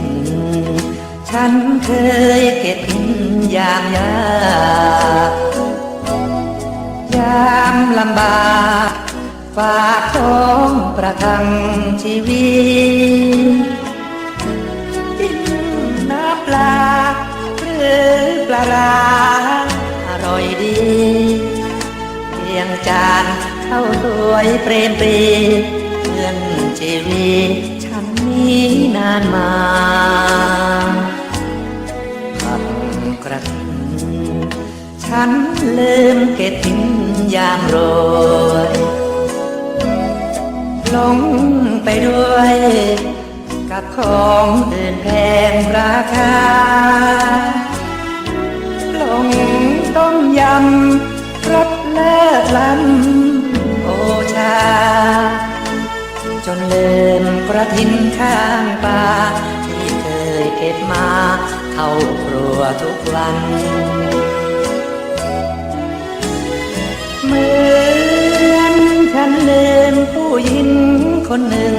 น ฉันเคยเก็บกินยางยากยามลำบากฝากท้องประทังชีวิตกินน้ำปลาหรือปลาร้าอร่อยดีเพียงจานข้าสวยเปรมปรีเงินชีวิตฉันนี้นานมา ฉันลืมเก็บทิ้งยามโรยลงไปด้วย กับของอื่นแพงราคาลงต้มยำรสเลิศล้ำโอชา จนลืมกระทินข้างป่าที่เคยเก็บมาเข้าครัวทุกวัน เหมือนฉันลืมผู้หญิงคนหนึ่ง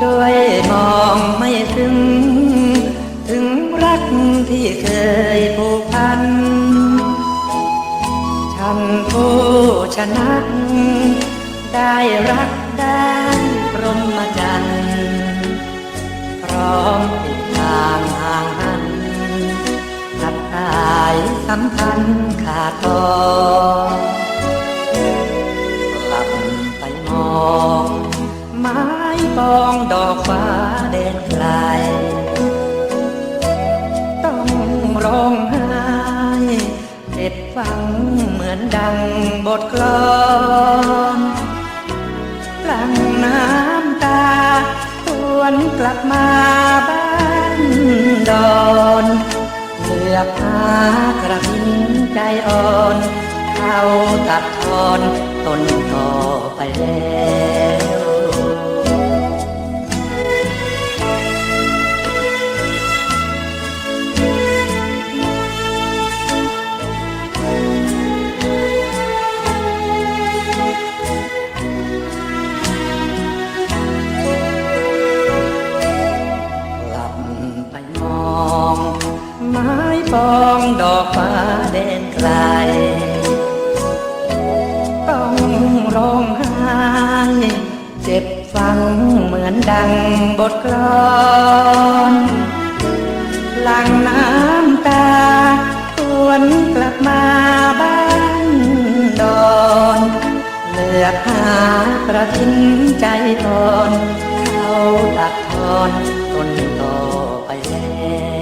โดยมองไม่ถึง ถึงรักที่เคยผูกพัน ฉันผู้ชนะได้รักได้พรหมจรรย์พร้อม สัมพันธ์ขาดตอนกลับไปมอง ไม้ปองดอกฟ้าแดนไกล ต้องร้องไห้เจ็บฟังเหมือนดังบทกลอนหลังน้ำตาทวนกลับมาากระพินใจอ่อน เขาตัดทอนต้นต่อไปแล้ว กลับไปมองไม้ องดอกฟ้าแดนไกล ต้องร้องไห้เจ็บฟังเหมือนดังบทกลอนหลังน้ำตาทวนกลับมาบ้านดอนเลือกหากระทินใจทอนเขาตัดทอนต้นต่อไปแล้ว